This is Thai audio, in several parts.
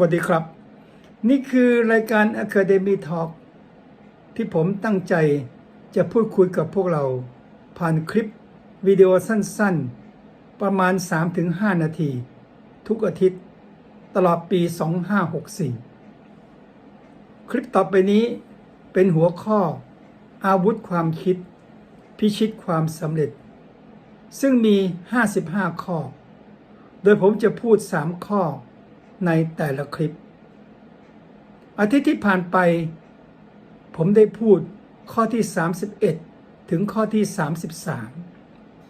วัสดีครับ นี่คือรายการ Academy Talk ที่ผมตั้งใจจะพูดคุยกับพวกเรา ผ่านคลิปวิดีโอสั้นๆ ประมาณ 3-5 นาที ทุกอาทิตย์ ตลอดปี 2564 คลิปต่อไปนี้เป็นหัวข้ออาวุธความคิด พิชิตความสำเร็จ ซึ่งมี 55 ข้อ โดยผมจะพูด 3 ข้อ ในแต่ละคลิป อาทิตย์ที่ผ่านไป ผมได้พูดข้อที่ 31 ถึงข้อที่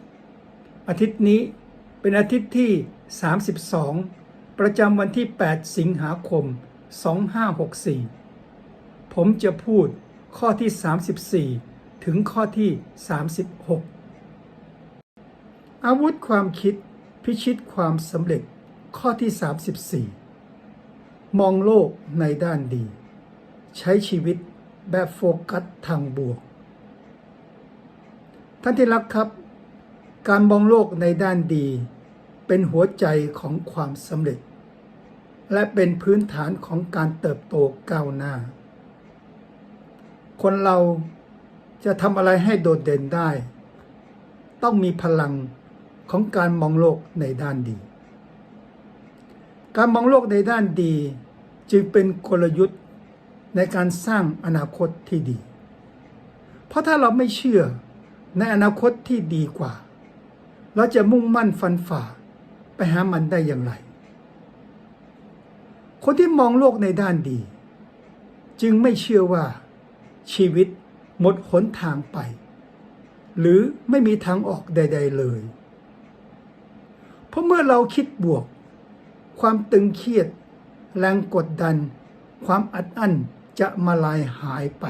33 อาทิตย์นี้เป็นอาทิตย์ที่ 32 ประจำวันที่ 8 สิงหาคม 2564 ผมจะพูดข้อที่ 34 ถึงข้อที่ 36 อาวุธความคิดพิชิตความสำเร็จ ข้อที่ 34 มองโลกในด้านดี ใช้ชีวิตแบบโฟกัสทางบวก ท่านที่รักครับ การมองโลกในด้านดี เป็นหัวใจของความสำเร็จ และเป็นพื้นฐานของการเติบโตก้าวหน้า คนเราจะทำอะไรให้โดดเด่นได้ ต้องมีพลังของการมองโลกในด้านดี การมองโลกในด้านดี จึงเป็นกลยุทธ์ในการสร้างอนาคตที่ดี เพราะถ้าเราไม่เชื่อในอนาคตที่ดีกว่า เราจะมุ่งมั่นฟันฝ่าไปหามันได้อย่างไร คนที่มองโลกในด้านดี จึงไม่เชื่อว่าชีวิตหมดหนทางไป หรือไม่มีทางออกใด ๆเลย เพราะเมื่อเราคิดบวก ความตึงเครียด แรงกดดัน ความอัดอั้นจะมาลายหายไป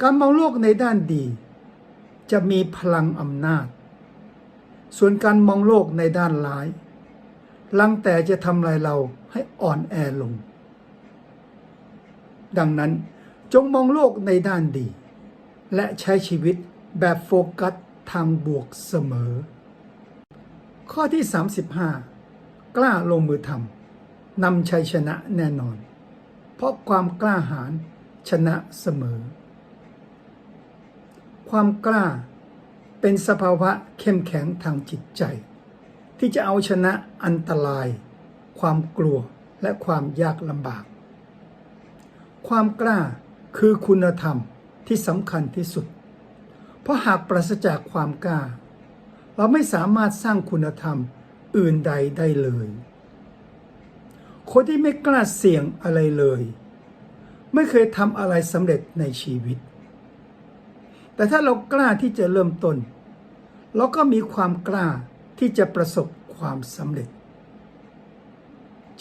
การมองโลกในด้านดี จะมีพลังอำนาจ ส่วนการมองโลกในด้านร้ายลังแต่จะทำลายเราให้อ่อนแอลง ดังนั้นจงมองโลกในด้านดี และใช้ชีวิตแบบโฟกัสทางบวกเสมอ ข้อที่ 35 กล้าลงมือทำนำชัยชนะแน่นอน เพราะความกล้าหาญชนะเสมอ ความกล้าเป็นสภาวะเข้มแข็งทางจิตใจ ที่จะเอาชนะอันตราย ความกลัวและความยากลำบาก ความกล้าคือคุณธรรมที่สำคัญที่สุด เพราะหากปราศจากความกล้า เราไม่สามารถสร้างคุณธรรม อื่นใดได้เลย คนที่ไม่กล้าเสี่ยงอะไรเลย ไม่เคยทำอะไรสำเร็จในชีวิต แต่ถ้าเรากล้าที่จะเริ่มต้น เราก็มีความกล้าที่จะประสบความสำเร็จ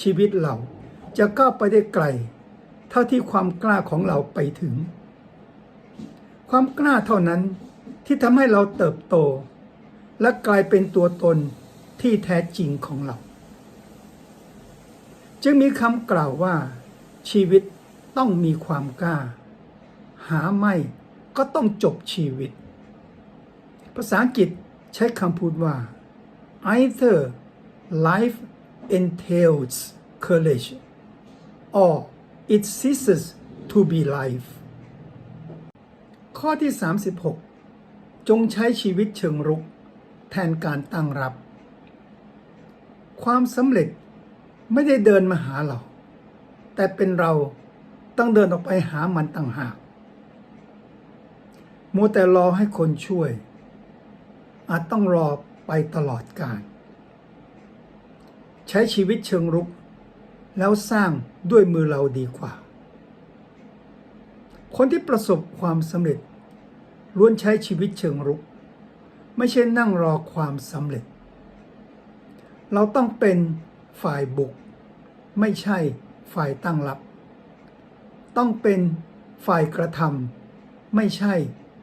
ชีวิตเราจะก้าวไปได้ไกล เท่าที่ความกล้าของเราไปถึง ความกล้าเท่านั้นที่ทำให้เราเติบโต และกลายเป็นตัวตน ที่แท้จริงของเรา จึงมีคำกล่าวว่า ชีวิตต้องมีความกล้า หาไม่ก็ต้องจบชีวิต ภาษาอังกฤษใช้คำพูดว่า either life entails courage or it ceases to be life ข้อที่ 36 จงใช้ชีวิตเชิงรุก แทนการตั้งรับ ความสำเร็จไม่ได้เดินมาหาเรา แต่เป็นเราต้องเดินออกไปหามันต่างหากมัวแต่รอให้คนช่วย อาจต้องรอไปตลอดกาลใช้ชีวิตเชิงรุก แล้วสร้างด้วยมือเราดีกว่า คนที่ประสบความสำเร็จล้วนใช้ชีวิตเชิงรุก ไม่ใช่นั่งรอความสำเร็จ เราต้องเป็นฝ่ายบุก ไม่ใช่ฝ่ายตั้งรับ ต้องเป็นฝ่ายกระทำไม่ใช่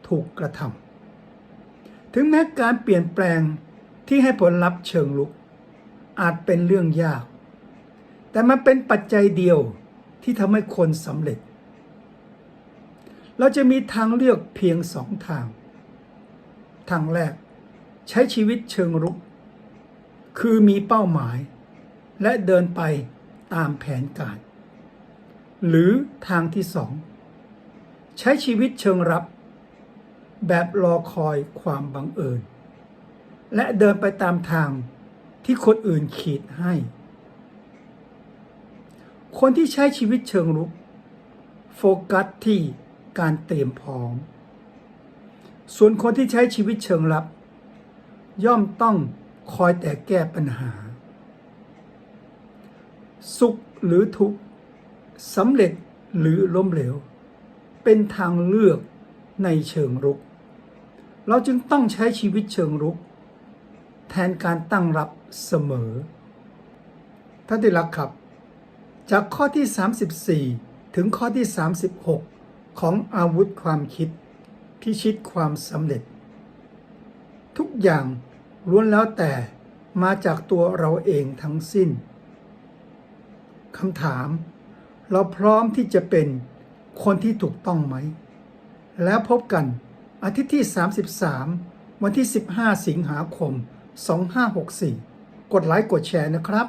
ถูกกระทำถึงแม้การเปลี่ยนแปลงที่ให้ผลลัพธ์เชิงลุก อาจเป็นเรื่องยาก แต่มันเป็นปัจจัยเดียวที่ทำให้คนสำเร็จ เราจะมีทางเลือกเพียงสองทาง ทางแรก ใช้ชีวิตเชิงรุก คือมีเป้าหมาย และเดินไปตามแผนการ หรือทางที่สองใช้ชีวิตเชิงรับ แบบรอคอยความบังเอิญ และเดินไปตามทางที่คนอื่นขีดให้ คนที่ใช้ชีวิตเชิงรุก โฟกัสที่การเตรียมพร้อม ส่วนคนที่ใช้ชีวิตเชิงรับ ย่อมต้อง คอยแต่แก้ปัญหา สุขหรือทุกข์สำเร็จหรือล้มเหลว เป็นทางเลือกในเชิงรุก เราจึงต้องใช้ชีวิตเชิงรุก แทนการตั้งรับเสมอท่านที่รักครับ จากข้อที่ 34 ถึงข้อที่ 36 ของอาวุธความคิด พิชิตความสำเร็จ ทุกอย่าง ล้วนแล้วแต่มาจากตัวเราเองทั้งสิ้นคำถาม เราพร้อมที่จะเป็นคนที่ถูกต้องไหม แล้วพบกันอาทิตย์ที่ 33 วันที่ 15 สิงหาคม 2564 กดไลค์กดแชร์นะครับ